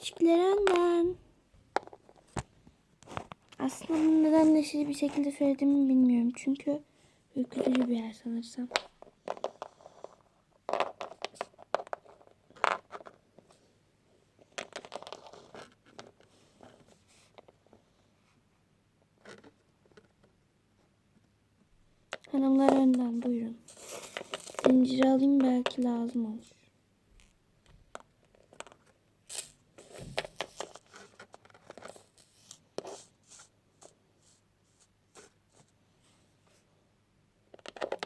küçükler önden. Aslında bunu neden neşeli bir şekilde söylediğimi bilmiyorum. Çünkü ürkütücü bir yer sanırsam. Hanımlar önden buyurun. Zincir alayım belki lazım olur.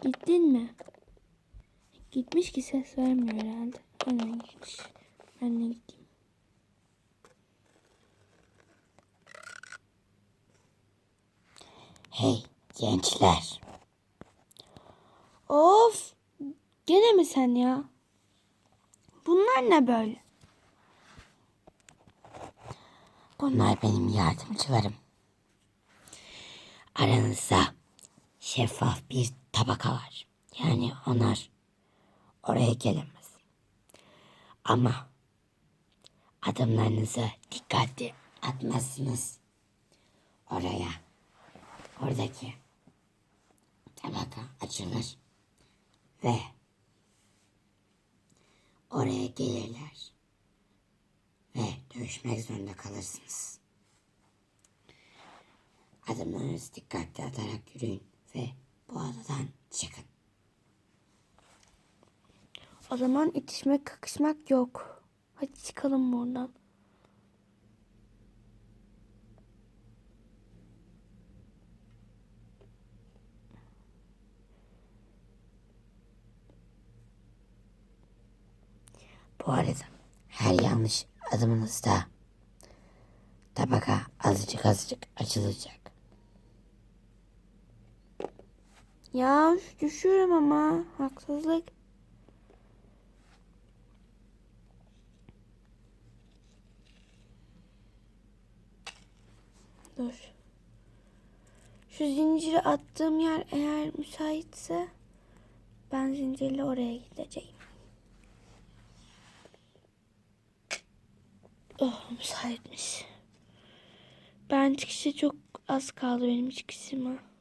Gittin mi? Gitmiş ki ses vermiyor herhalde. Hemen gitmiş. Ben de gideyim. Hey gençler. Of! Gene mi sen ya? Bunlar ne böyle? Bunlar benim yardımcılarım. Aranızda şeffaf bir tabaka var. Yani onlar oraya gelemez. Ama adımlarınızı dikkatli atmazsınız. Oraya, oradaki tabaka açılır ve oraya gelirler ve dövüşmek zorunda kalırsınız. Adımlarınızı dikkatli atarak yürüyün ve O zaman itişmek kakışmak yok. Hadi çıkalım buradan. Bu arada her yanlış adımınızda tabaka azıcık azıcık açılacak. Ya düşüyorum ama. Haksızlık. Dur. Şu zinciri attığım yer eğer müsaitse ben zincirle oraya gideceğim. Oh müsaitmiş. Ben çıkışa çok az kaldı benim çıkışıma.